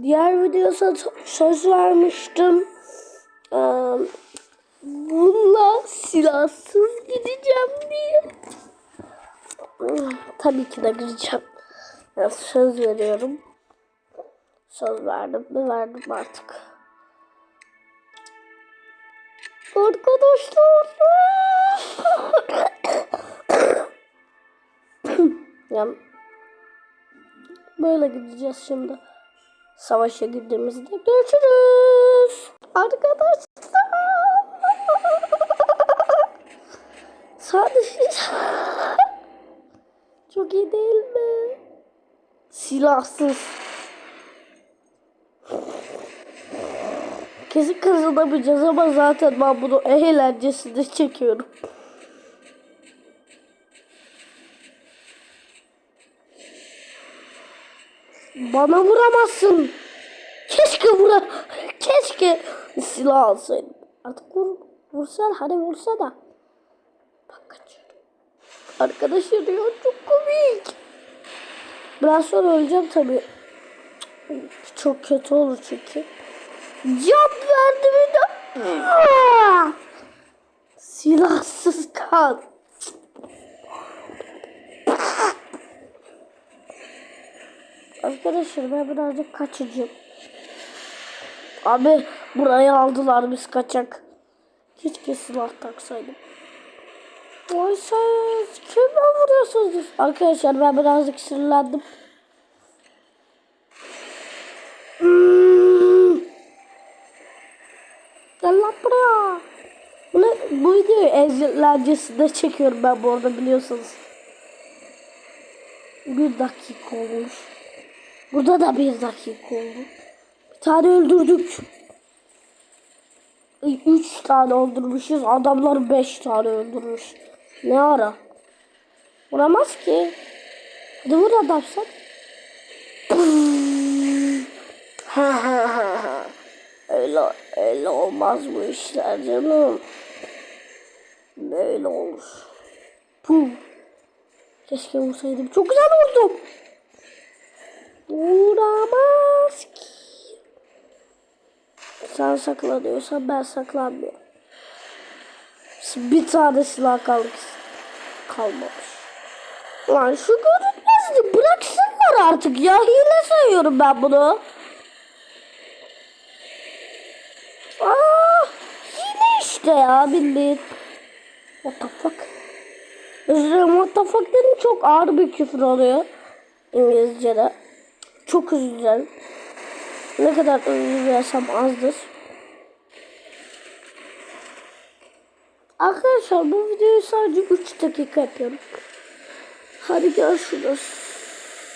Diğer videoda söz vermiştim. Ee, bununla silahsız gideceğim diye. Tabii ki de gideceğim. Ya söz veriyorum. Söz verdim mi verdim artık. Arkadaşlar. ya, böyle gideceğiz şimdi. Savaşa girdiğimizde görüşürüz. Arkadaşlar. Sadece çok iyi değil mi? Silahsız. Kesin kazanamayacağız ama zaten ben bunu eğlencesinde çekiyorum. Bana vuramazsın. Keşke vura, keşke silah alsaydım. Artık vur, vursana, hadi vursana. Bak kaçıyorum. Arkadaş yarıyor, çok komik. Biraz sonra öleceğim tabii. Çok kötü olur çünkü. Cevap verdi bir de. Silahsız kal. Arkadaşlar ben birazcık kaçacağım. Abi burayı aldılar biz kaçak. Keşke silah taksaydım. Vay sen kime vuruyorsunuz? Arkadaşlar ben birazcık sinirlendim. Hmm. Gel lan buraya. Bunu, bu videoyu eğlencesinde çekiyorum ben bu arada biliyorsunuz. Bir dakika olmuş. Burada da bir dakika oldu. Bir tane öldürdük. Üç tane öldürmüşüz. Adamlar beş tane öldürmüş. Ne ara? Vuramaz ki. Hadi vur adam sen. Ha ha ha ha. Öyle, öyle olmaz bu işler canım. Böyle olur. Puh. Keşke vursaydım. Çok güzel vurdum. Vuramaz ki. Sen saklanıyorsan ben saklanmıyorum. Bir tane silah kaldı. Kalmamış. Lan şu görünmezliği bıraksınlar artık ya. Hile sayıyorum ben bunu. Aa, hile işte ya bildiğin. What the fuck? Özür dilerim what the fuck dedim çok ağır bir küfür oluyor. İngilizce'de. Çok dilerim. Ne kadar dilersem azdır. Arkadaşlar bu videoyu sadece 3 dakika yapıyorum. Hadi görüşürüz.